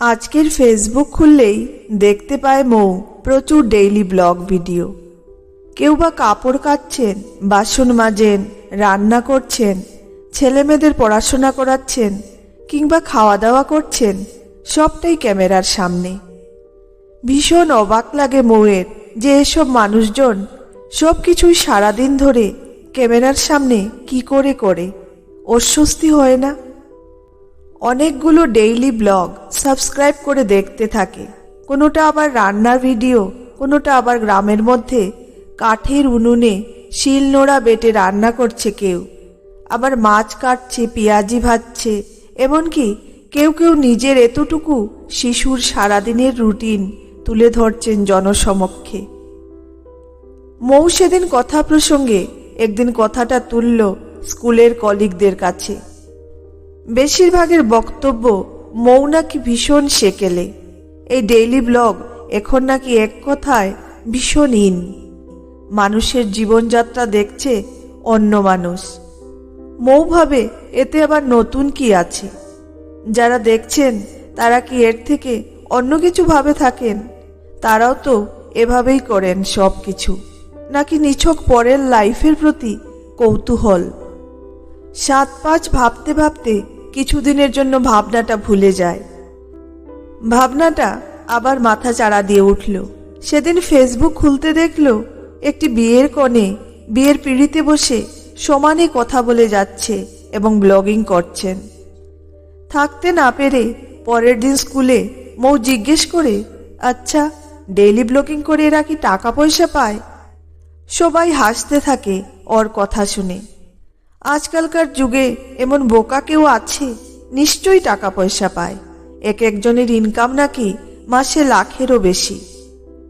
আজকের ফেসবুক খুললেই দেখতে পায় মৌ প্রচুর ডেইলি ব্লগ ভিডিও কেউ বা কাপড় কাচ্ছেন, বাসন মাজেন, রান্না করছেন ছেলে মেয়েদের পড়াশোনা করাচ্ছেন কিংবা খাওয়া দাওয়া করছেন, সবটাই ক্যামেরার সামনে। ভীষণ অবাক লাগে মৌয়ের যে এসব মানুষজন সব কিছুই সারাদিন ধরে ক্যামেরার সামনে কি করে করে। অস্বস্তি হয় না? অনেকগুলো ডেইলি ব্লগ সাবস্ক্রাইব করে দেখতে থাকে। কোনোটা আবার রান্নার ভিডিও কোনোটা আবার গ্রামের মধ্যে কাঠের উনুনে শিল নোড়া বেটে রান্না করছে কেউ। আবার মাছ কাটছে, পেঁয়াজি ভাজছে, এমনকি কেউ কেউ নিজের এতটুকু শিশুর সারাদিনের রুটিন তুলে ধরছেন জনসমক্ষে। মৌ সেদিন কথা প্রসঙ্গে একদিন কথাটা তুলল স্কুলের কলিগদের কাছে। বেশিরভাগের বক্তব্য মৌ নাকি ভীষণ সেকেলে। এই ডেইলি ব্লগ এখন নাকি এক কথায় ভীষণ ইন মানুষের জীবনযাত্রা দেখছে অন্য মানুষ। মৌ ভাবে, এতে আবার নতুন কি আছে? যারা দেখছেন, তারা কি এর থেকে অন্য কিছু ভাবে থাকেন? তারাও তো এভাবেই করেন সব কিছু নাকি নিছক পরের লাইফের প্রতি কৌতূহল? সাত পাঁচ ভাবতে ভাবতে কিছুদিনের জন্য ভাবনাটা ভুলে যায়। ভাবনাটা আবার মাথা চাড়া দিয়ে উঠল। সেদিন ফেসবুক খুলতে দেখল, একটি বিয়ের কনে, বিয়ের পিড়িতে বসে সমানে কথা বলে যাচ্ছে এবং ব্লগিং করছেন। থাকতে না পেরে পরের দিন স্কুলে মৌ জিজ্ঞেস করে আচ্ছা ডেইলি ব্লগিং করে এরা কি টাকা পয়সা পায়? সবাই হাসতে থাকে ওর কথা শুনে। আজকালকার যুগে এমন বোকা কেউ আছে, নিশ্চয়ই টাকা পয়সা পায়। এক একজনের ইনকাম নাকি মাসে লাখেরও বেশি।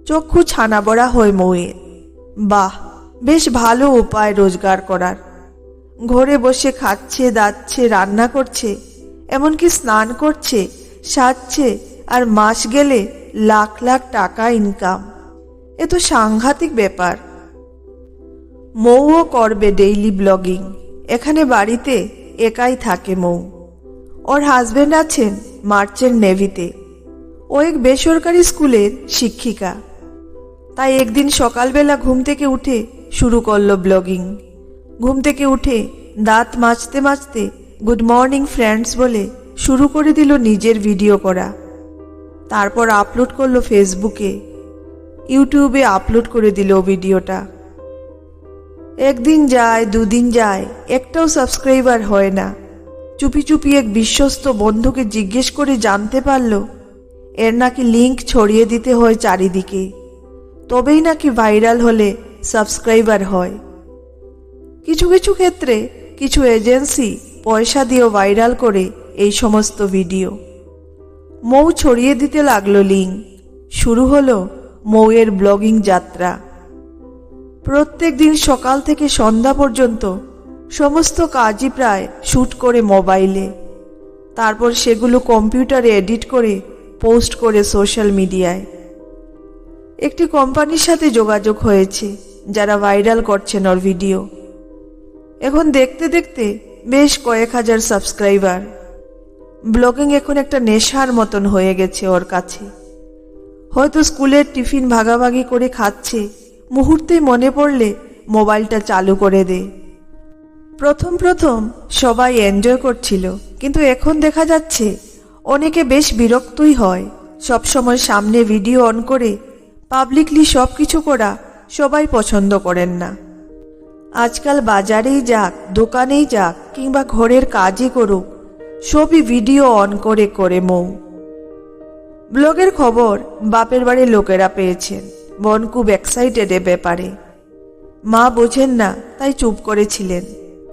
চক্ষু ছানা বড়া হয় মৌয়ের বাহ, বেশ ভালো উপায় রোজগার করার। ঘরে বসে খাচ্ছে, দাচ্ছে, রান্না করছে, এমনকি স্নান করছে, সাজছে আর মাস গেলে লাখ লাখ টাকা ইনকাম এ তো সাংঘাতিক ব্যাপার। মৌও করবে ডেইলি ব্লগিং এখানে বাড়িতে একাই থাকে মৌ। ওর হাজবেন্ড আছেন মার্চের নেভিতে। ও এক বেসরকারি স্কুলের শিক্ষিকা। তাই একদিন সকালবেলা ঘুম থেকে উঠে শুরু করল ব্লগিং ঘুম থেকে উঠে দাঁত মাজতে মাজতে গুড মর্নিং ফ্রেন্ডস বলে শুরু করে দিল নিজের ভিডিও করা। তারপর আপলোড করল ফেসবুকে ইউটিউবে আপলোড করে দিল ভিডিওটা একদিন যায়, দুদিন যায়, একটাও সাবস্ক্রাইবার হয় না। চুপি চুপি এক বিশ্বস্ত বন্ধুকে জিজ্ঞেস করে জানতে পারল, এর নাকি লিংক ছড়িয়ে দিতে হয় চারিদিকে। তবেই নাকি ভাইরাল হলে সাবস্ক্রাইবার হয়। কিছু কিছু ক্ষেত্রে কিছু এজেন্সি পয়সা দিয়েও ভাইরাল করে এই সমস্ত ভিডিও মৌ ছড়িয়ে দিতে লাগল লিঙ্ক শুরু হলো মৌয়ের ব্লগিং যাত্রা। প্রত্যেক দিন সকাল থেকে সন্ধ্যা পর্যন্ত সমস্ত কাজই প্রায় শ্যুট করে মোবাইলে। তারপর সেগুলো কম্পিউটারে এডিট করে পোস্ট করে সোশ্যাল মিডিয়ায়। একটি কোম্পানির সাথে যোগাযোগ হয়েছে, যারা ভাইরাল করছেন ওর ভিডিও। এখন দেখতে দেখতে বেশ কয়েক হাজার সাবস্ক্রাইবার। ব্লগিং এখন একটা নেশার মতন হয়ে গেছে ওর কাছে। হয়তো স্কুলের টিফিন ভাগাভাগি করে খাচ্ছে মুহূর্তে মনে পড়লে মোবাইলটা চালু করে দে। প্রথম প্রথম সবাই এনজয় করছিল, কিন্তু এখন দেখা যাচ্ছে অনেকে বেশ বিরক্তই হয়। সব সময় সামনে ভিডিও অন করে পাবলিকলি সব কিছু করা সবাই পছন্দ করেন না। আজকাল বাজারেই যাক, দোকানেই যাক, কিংবা ঘরের কাজই করুক, সবই ভিডিও অন করে করে মৌ। ব্লগের খবর বাপের বাড়ির লোকেরা পেয়েছেন। বোন খুব এক্সাইটেড এ ব্যাপারে। মা বোঝেন না, তাই চুপ করেছিলেন।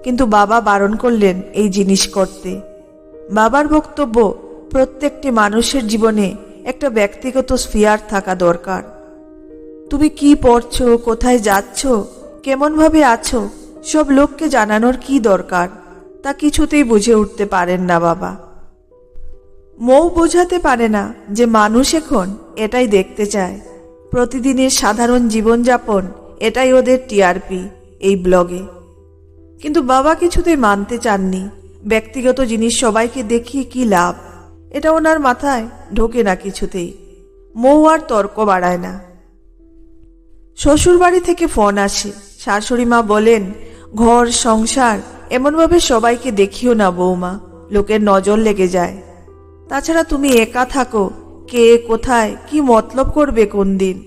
কিন্তু বাবা বারণ করলেন এই জিনিস করতে। বাবার বক্তব্য, প্রত্যেকটি মানুষের জীবনে একটা ব্যক্তিগত স্ফিয়ার থাকা দরকার। তুমি কি পড়ছো, কোথায় যাচ্ছ, কেমনভাবে আছো, সব লোককে জানানোর কি দরকার, তা কিছুতেই বুঝে উঠতে পারেন না বাবা। মৌ বোঝাতে পারে না যে মানুষ এখন এটাই দেখতে চায়। প্রতিদিনের সাধারণ জীবনযাপন, এটাই ওদের টিআরপি এই ব্লগে। কিন্তু বাবা কিছুতেই মানতে চাননি। ব্যক্তিগত জিনিস সবাইকে দেখিয়ে কি লাভ? এটা ওনার মাথায় ঢোকে না কিছুতেই। মৌ আর তর্ক বাড়ায় না। শ্বশুরবাড়ি থেকে ফোন আসে। শাশুড়ি মা বলেন, ঘর, সংসার, এমনভাবে সবাইকে দেখিও না বৌমা। লোকের নজর লেগে যায়। তাছাড়া তুমি একা থাকো। কে কোথায় কি মতলব করবে কোন দিন?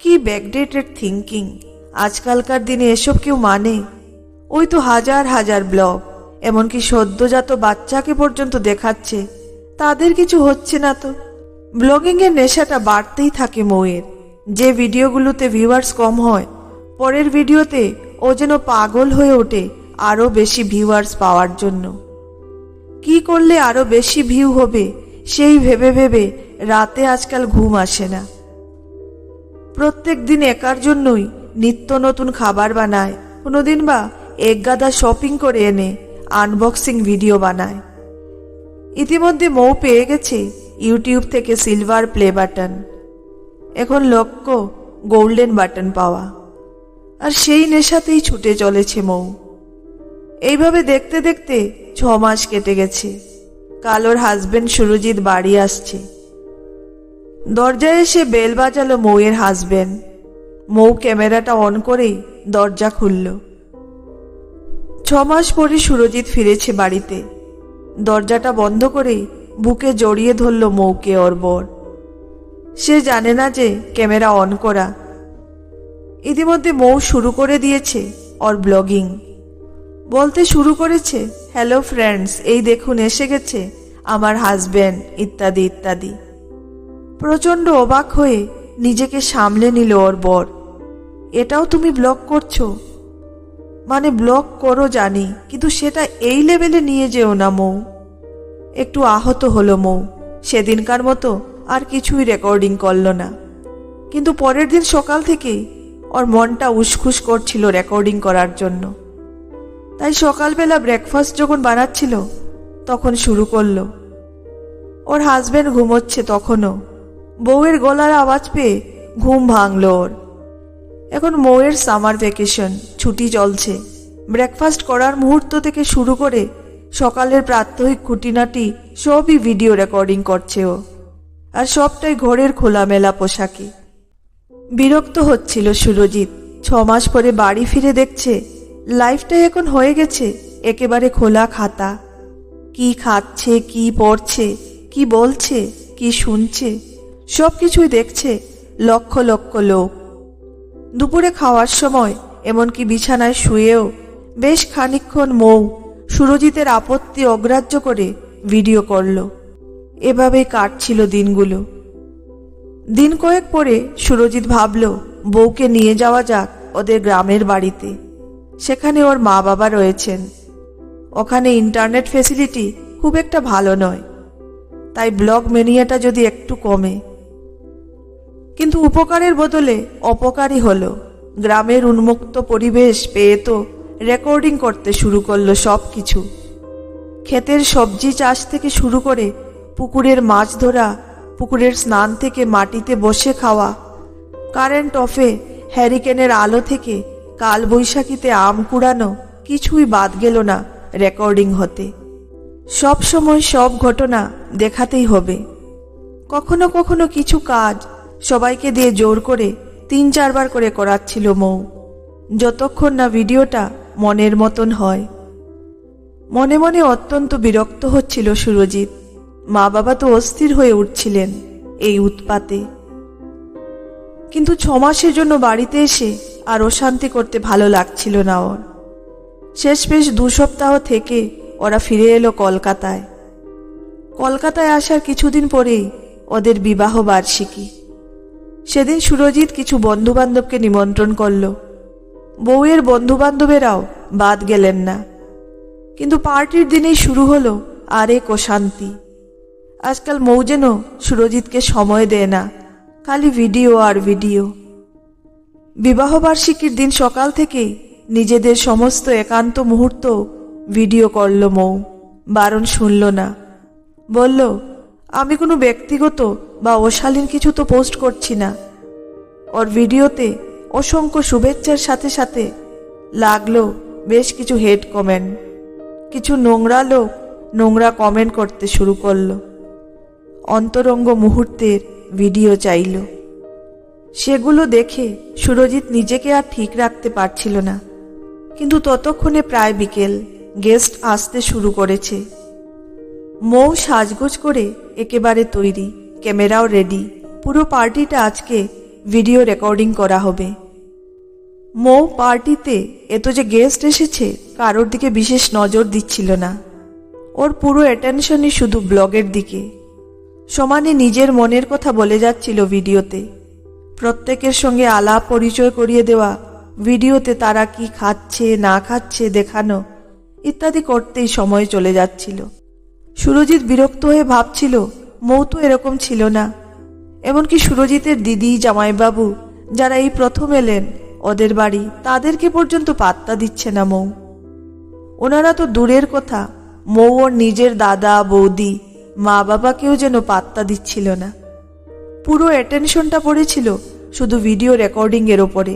কি ব্যাকডেটেড থিঙ্কিং আজকালকার দিনে এসব কেউ মানে? ওই তো হাজার হাজার ব্লগ, এমনকি সদ্যজাত বাচ্চাকে পর্যন্ত দেখাচ্ছে। তাদের কিছু হচ্ছে না তো। ব্লগিং এর নেশাটা বাড়তেই থাকে মৌয়ের। যে ভিডিওগুলোতে ভিউয়ার্স কম হয়, পরের ভিডিওতে ও যেন পাগল হয়ে ওঠে আরও বেশি ভিউয়ার্স পাওয়ার জন্য। কি করলে আরও বেশি ভিউ হবে সেই ভেবে ভেবে রাতে আজকাল ঘুম আসে না। প্রত্যেক দিন একার জন্যই নিত্য নতুন খাবার বানায়। কোনোদিন বা এক গাদা শপিং করে এনে আনবক্সিং ভিডিও বানায়। ইতিমধ্যে মৌ পেয়ে গেছে ইউটিউব থেকে সিলভার প্লে বাটন এখন লক্ষ্য গোল্ডেন বাটন পাওয়া। আর সেই নেশাতেই ছুটে চলেছে মৌ। এইভাবে দেখতে দেখতে ছ মাস কেটে গেছে। কালোর হাজবেন্ড সুরজিৎ বাড়ি আসছে। দরজায় এসে বেল বাজালো মৌয়ের হাজবেন্ড মৌ ক্যামেরাটা অন করেই দরজা খুলল। ছ মাস পরে সুরজিৎ ফিরেছে বাড়িতে। দরজাটা বন্ধ করেই বুকে জড়িয়ে ধরল মৌকে ওর বর। সে জানে না যে ক্যামেরা অন করা। ইতিমধ্যে মৌ শুরু করে দিয়েছে ওর ব্লগিং বলতে শুরু করেছে হ্যালো ফ্রেন্ডস এই দেখুন এসে গেছে, আমার হাজব্যান্ড ইত্যাদি ইত্যাদি। প্রচণ্ড অবাক হয়ে নিজেকে সামলে নিল ওর বর। এটাও তুমি ব্লগ করছ? মানে ব্লগ করো জানি, কিন্তু সেটা এই লেভেলে নিয়ে যেও না মৌ। একটু আহত হলো মৌ। সেদিনকার মতো আর কিছুই রেকর্ডিং করল না। কিন্তু পরের দিন সকাল থেকেই ওর মনটা উসখুস করছিল রেকর্ডিং করার জন্য। তাই সকালবেলা ব্রেকফাস্ট যখন বানাচ্ছিল, তখন শুরু করল। ওর হাজবেন্ড ঘুমোচ্ছে তখনও। বউয়ের গলার আওয়াজ পেয়ে ঘুম ভাঙলো ওর। এখন মৌয়ের সামার ভ্যাকেশন ছুটি চলছে। ব্রেকফাস্ট করার মুহূর্ত থেকে শুরু করে সকালের প্রাত্যহিক খুঁটিনাটি সবই ভিডিও রেকর্ডিং করছে ও। আর সবটাই ঘরের খোলামেলা পোশাকে। বিরক্ত হচ্ছিল সুরজিৎ। ছ মাস পরে বাড়ি ফিরে দেখছে লাইফটাই এখন হয়ে গেছে, একেবারে খোলা খাতা। কি খাচ্ছে, কি পড়ছে, কি বলছে, কি শুনছে সব কিছুই দেখছে লক্ষ লক্ষ লোক। দুপুরে খাওয়ার সময়, এমনকি বিছানায় শুয়েও বেশ খানিকক্ষণ মৌ সুরজিতের আপত্তি অগ্রাহ্য করে ভিডিও করল। এভাবেই কাটছিল দিনগুলো। দিন কয়েক পরে সুরজিৎ ভাবল, বউকে নিয়ে যাওয়া যাক ওদের গ্রামের বাড়িতে। সেখানে ওর মা বাবা রয়েছেন। ওখানে ইন্টারনেট ফেসিলিটি খুব একটা ভালো নয়। তাই ব্লগ মেনিয়াটা যদি একটু কমে। কিন্তু উপকারের বদলে অপকারই হলো। গ্রামের উন্মুক্ত পরিবেশ পেয়ে তো রেকর্ডিং করতে শুরু করল সব কিছু ক্ষেতের সবজি চাষ থেকে শুরু করে পুকুরের মাছ ধরা, পুকুরের স্নান থেকে মাটিতে বসে খাওয়া, কারেন্ট অফে হ্যারিকেনের আলো থেকে কাল বৈশাখীতে আম কুড়ানো কিছুই বাদ গেল না রেকর্ডিং হতে। সব সময় সব ঘটনা দেখাতেই হবে। কখনো কখনো কিছু কাজ সবাইকে দিয়ে জোর করে তিন চারবার করে করাচ্ছিল মৌ। যতক্ষণ না ভিডিওটা মনের মতন হয়। মনে মনে অত্যন্ত বিরক্ত হচ্ছিল সুরজিৎ। মা বাবা তো অস্থির হয়ে উঠছিলেন এই উৎপাতে। কিন্তু ছমাসের জন্য বাড়িতে এসে আর অশান্তি করতে ভালো লাগছিল না ওর। শেষ বেশ দু সপ্তাহ থেকে ওরা ফিরে এলো কলকাতায়। কলকাতায় আসার কিছুদিন পরেই ওদের বিবাহ বার্ষিকী। সেদিন সুরজিৎ কিছু বন্ধুবান্ধবকে নিমন্ত্রণ করল। বউয়ের বন্ধুবান্ধবেরাও বাদ গেলেন না। কিন্তু পার্টির দিনেই শুরু হলো আরেক অশান্তি। আজকাল মৌ যেন সুরজিৎকে সময় দেয় না, খালি ভিডিও আর ভিডিও। বিবাহবার্ষিকীর দিন সকাল থেকেই নিজেদের সমস্ত একান্ত মুহূর্ত ভিডিও করল মৌ। বারণ শুনল না। বলল, আমি কোনো ব্যক্তিগত বা অশালীন কিছু তো পোস্ট করছি না। ওর ভিডিওতে অসংখ্য শুভেচ্ছার সাথে সাথে লাগল বেশ কিছু হেড কমেন্ট। কিছু নোংরা লোক নোংরা কমেন্ট করতে শুরু করল। অন্তরঙ্গ মুহূর্তের ভিডিও চাইল। সেগুলো দেখে সুরজিৎ নিজেকে আর ঠিক রাখতে পারছিল না। কিন্তু ততক্ষণে প্রায় বিকেল, গেস্ট আসতে শুরু করেছে। মৌ সাজগোজ করে একেবারে তৈরি, ক্যামেরাও রেডি। পুরো পার্টিটা আজকে ভিডিও রেকর্ডিং করা হবে। মৌ পার্টিতে এত যে গেস্ট এসেছে, কারোর দিকে বিশেষ নজর দিচ্ছিল না। ওর পুরো অ্যাটেনশনই শুধু ব্লগের দিকে। সমানে নিজের মনের কথা বলে যাচ্ছিল ভিডিওতে। প্রত্যেকের সঙ্গে আলাপ পরিচয় করিয়ে দেওয়া, ভিডিওতে তারা কি খাচ্ছে, না খাচ্ছে দেখানো ইত্যাদি করতেই সময় চলে যাচ্ছিল। সুরজিৎ বিরক্ত হয়ে ভাবছিল, মৌ তো এরকম ছিল না। এমনকি সুরজিতের দিদি, জামাইবাবু যারা এই প্রথম এলেন, ওদের বাড়ি তাদেরকে পর্যন্ত পাত্তা দিচ্ছে না মৌ। ওনারা তো দূরের কথা, মৌ ওর নিজের দাদা, বৌদি মা বাবাকেও যেন পাত্তা দিচ্ছিল না। পুরো অ্যাটেনশনটা পড়েছিল শুধু ভিডিও রেকর্ডিং এর ওপরে।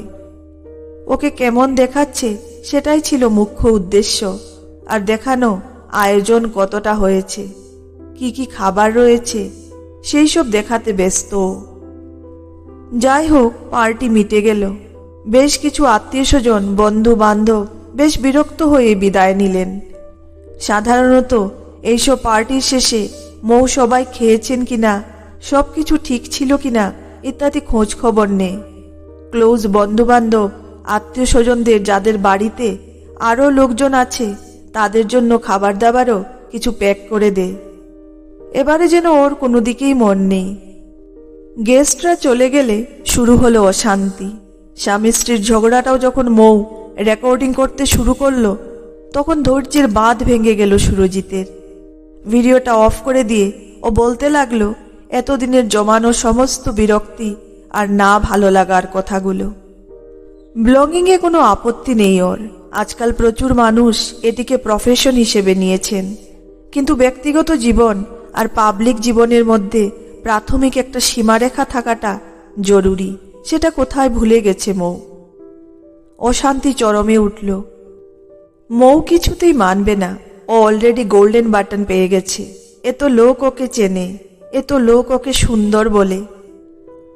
ওকে কেমন দেখাচ্ছে সেটাই ছিল মুখ্য উদ্দেশ্য। আর দেখানো আয়োজন কতটা হয়েছে, কি কি খাবার রয়েছে, সেই সব দেখাতে ব্যস্ত। যাই হোক পার্টি মিটে গেল। বেশ কিছু আত্মীয় স্বজন বন্ধু বান্ধব বেশ বিরক্ত হয়ে বিদায় নিলেন। সাধারণত এইসব পার্টির শেষে মৌ সবাই খেয়েছেন কিনা সব কিছু ঠিক ছিল কিনা ইত্যাদি খোঁজ খবর নেই ক্লোজ বন্ধুবান্ধব আত্মীয় স্বজনদের যাদের বাড়িতে আরও লোকজন আছে, তাদের জন্য খাবার দাবারও কিছু প্যাক করে দে। এবারে যেন ওর কোনো দিকেই মন নেই। গেস্টরা চলে গেলে শুরু হলো অশান্তি। স্বামী স্ত্রীর ঝগড়াটাও যখন মৌ রেকর্ডিং করতে শুরু করল, তখন ধৈর্যের বাঁধ ভেঙে গেল সুরজিতের। ভিডিওটা অফ করে দিয়ে ও বলতে লাগল এতদিনের জমানো সমস্ত বিরক্তি আর না ভালো লাগার কথাগুলো। ব্লগিংয়ে কোনো আপত্তি নেই ওর। আজকাল প্রচুর মানুষ এটিকে প্রফেশন হিসেবে নিয়েছেন। কিন্তু ব্যক্তিগত জীবন আর পাবলিক জীবনের মধ্যে প্রাথমিক একটা সীমারেখা থাকাটা জরুরি, সেটা কোথায় ভুলে গেছে মৌ। অশান্তি চরমে উঠল। মৌ কিছুতেই মানবে না, ও অলরেডি গোল্ডেন বাটন পেয়ে গেছে। এত লোক ওকে চেনে। এত লোক ওকে সুন্দর বলে।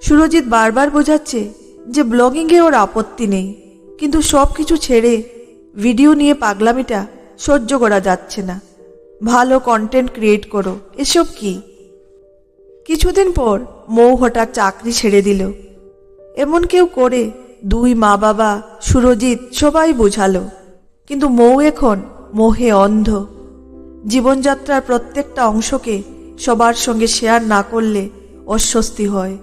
সুরজিৎ বারবার বোঝাচ্ছে যে ব্লগিংয়ে ওর আপত্তি নেই, কিন্তু সব কিছু ছেড়ে ভিডিও নিয়ে পাগলামিটা সহ্য করা যাচ্ছে না। ভালো কন্টেন্ট ক্রিয়েট করো, এসব কি? কিছুদিন পর মৌ হঠাৎ চাকরি ছেড়ে দিল। এমন কেউ করে দুই মা বাবা সুরজিৎ সবাই বোঝালো, কিন্তু মৌ এখন মোহে অন্ধ। জীবনযাত্রার প্রত্যেকটা অংশকে সবার সঙ্গে শেয়ার না করলে অস্বস্তি হয়।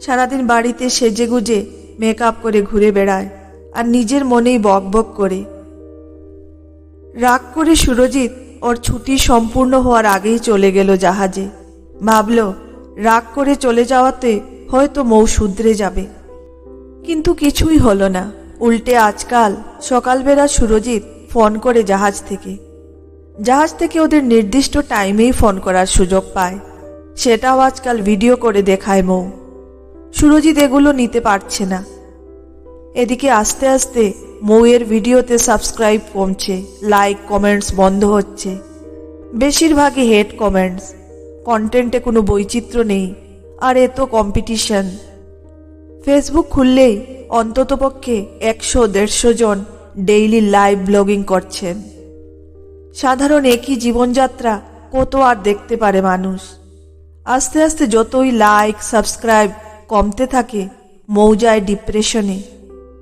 সারাদিন বাড়িতে সেজে গুজে মেকআপ করে ঘুরে বেড়ায় আর নিজের মনেই বক বক করে। রাগ করে সুরজিৎ ওর ছুটি সম্পূর্ণ হওয়ার আগেই চলে গেল জাহাজে। ভাবল, রাগ করে চলে যাওয়াতে হয়তো মৌ শুধরে যাবে। কিন্তু কিছুই হলো না। উল্টে আজকাল সকালবেলা সুরজিৎ ফোন করে জাহাজ থেকে। জাহাজ থেকে ওদের নির্দিষ্ট টাইমেই ফোন করার সুযোগ পায়। সেটাও আজকাল ভিডিও করে দেখায় মৌ। সুরজিৎ এগুলো নিতে পারছে না। এদিকে আস্তে আস্তে মৌয়ের ভিডিওতে সাবস্ক্রাইব কমছে, লাইক, কমেন্টস বন্ধ হচ্ছে। বেশিরভাগই হেড কমেন্টস। কন্টেন্টে কোনো বৈচিত্র্য নেই, আর এত কম্পিটিশন। ফেসবুক খুললেই অন্ততপক্ষে একশো দেড়শো জন ডেইলি লাইভ ব্লগিং করছেন। সাধারণ একই জীবনযাত্রা কত আর দেখতে পারে মানুষ? আস্তে আস্তে যতই লাইক সাবস্ক্রাইব কমতে থাকে, মৌজায় ডিপ্রেশনে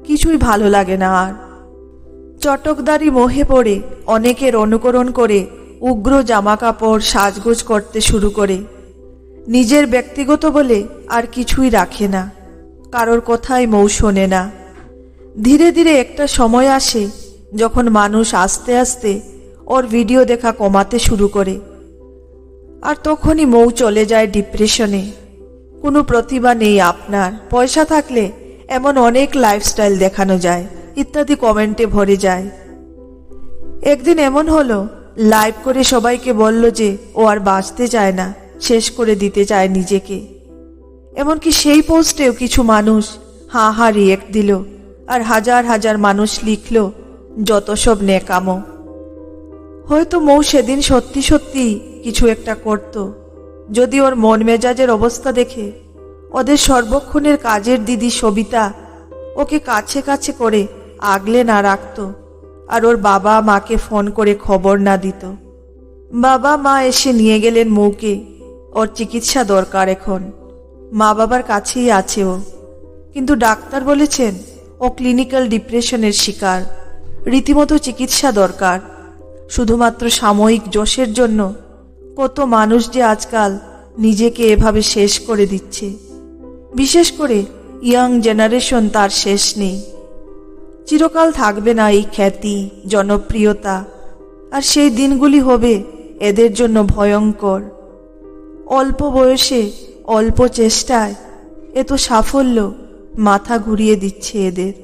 কিছুই ভালো লাগে না আর। চটকদারি মোহে পড়ে অনেকের অনুকরণ করে উগ্র জামাকাপড় সাজগোজ করতে শুরু করে। নিজের ব্যক্তিগত বলে আর কিছুই রাখে না। কারোর কথাই মৌ শোনে না। ধীরে ধীরে একটা সময় আসে যখন মানুষ আস্তে আস্তে ওর ভিডিও দেখা কমাতে শুরু করে। আর তখনই মৌ চলে যায় ডিপ্রেশনে কোনো প্রতিভা নেই আপনার। পয়সা থাকলে এমন অনেক লাইফস্টাইল দেখানো যায়, ইত্যাদি কমেন্টে ভরে যায়। একদিন এমন হলো লাইভ করে সবাইকে বলল যে, ও আর বাঁচতে চায় না, শেষ করে দিতে চায় নিজেকে। এমনকি সেই পোস্টেও কিছু মানুষ হা হা রিয়েক্ট দিল, আর হাজার হাজার মানুষ লিখল, যত সব নেকামো হয়তো মৌ সেদিন সত্যি সত্যি কিছু একটা করত। যদি ওর মন মেজাজের অবস্থা দেখে, ওদের সর্বক্ষণের কাজের দিদি সবিতা ওকে কাছে কাছে করে আগলে না রাখত আর ওর বাবা মাকে ফোন করে খবর না দিত। বাবা মা এসে নিয়ে গেলেন মৌকে, ওর চিকিৎসা দরকার এখন। মা বাবার কাছেই আছে ও। কিন্তু ডাক্তার বলেছেন, ও ক্লিনিক্যাল ডিপ্রেশনের শিকার। রীতিমতো চিকিৎসা দরকার। শুধুমাত্র সাময়িক যশের জন্য কত মানুষ যে আজকাল নিজেকে এভাবে শেষ করে দিচ্ছে। বিশেষ করে ইয়াং জেনারেশন তার শেষ নেই। চিরকাল থাকবে না এই খ্যাতি, জনপ্রিয়তা, আর সেই দিনগুলি হবে এদের জন্য ভয়ঙ্কর। অল্প বয়সে অল্প চেষ্টায় এত সাফল্য মাথা ঘুরিয়ে দিচ্ছে এদের।